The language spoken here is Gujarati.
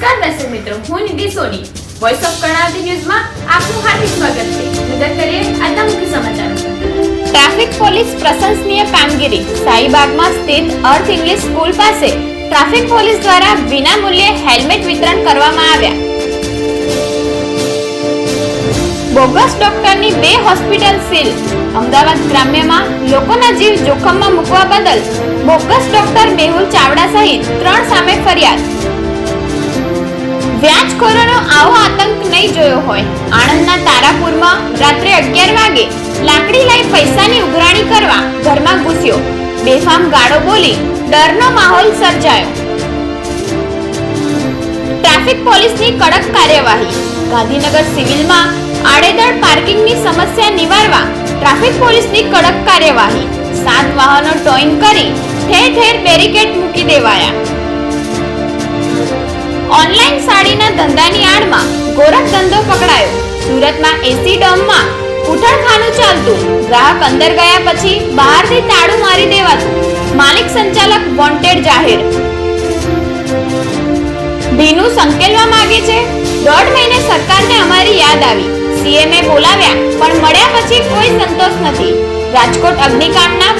મિત્રો, હું નિધિ સોની. વોઇસ ઓફ કર્ણાવતી ન્યૂઝમાં આપનું હાર્દિક સ્વાગત છે. નજર કરીએ આજના મુખ્ય સમાચારો. ટ્રાફિક પોલીસ પ્રશંસનીય કામગીરી. શાહીબાગમાં સ્થિત અર્થ ઇંગ્લિશ સ્કૂલ પાસે ટ્રાફિક પોલીસ દ્વારા વિના મૂલ્યે હેલ્મેટ વિતરણ કરવામાં આવ્યા. બોગસ ડોક્ટરની બે હોસ્પિટલ સીલ. અમદાવાદ ગ્રામ્યમાં લોકોના જીવ જોખમમાં મૂકવા બદલ બોગસ ડોક્ટર મેહુલ ચાવડા સહિત ત્રણ સામે ફરિયાદ. વ્યાજખોરોનો આવો આતંક નહીં જોયો હોય. આણંદના તારાપુરમાં રાત્રે અગિયાર વાગે લાકડી લઈ પૈસાની ઉઘરાણી કરવા ઘરમાં ઘૂસ્યો. બેફામ ગાળો બોલી ડરનો માહોલ સર્જાયો. ટ્રાફિક પોલીસની કડક કાર્યવાહી. ગાંધીનગર સિવિલમાં આડેધડ પાર્કિંગની સમસ્યા નિવારવા ટ્રાફિક પોલીસની કડક કાર્યવાહી. સાત વાહનો ટોઈન કરી ઠેર ઠેર બેરિકેડ મૂકી દેવાયા. ઓનલાઈન સાડીના ધંધાની આડમાં ગોરખ ધંધો પકડાયો. સુરતમાં એસી ડોમમાં ઉઠણખાનું ચાલતું. ગ્રાહક અંદર ગયા પછી બહારથી તાળું મારી દેવાતું. માલિક સંચાલક વોન્ટેડ જાહેર. ભીનું સંકેલવા માંગે છે, દોઢ મહિને સરકારને અમારી યાદ આવી. સીએમએ બોલાવ્યા, પણ મળ્યા પછી કોઈ સંતોષ નથી. રાજકોટ અગ્નિકાંડના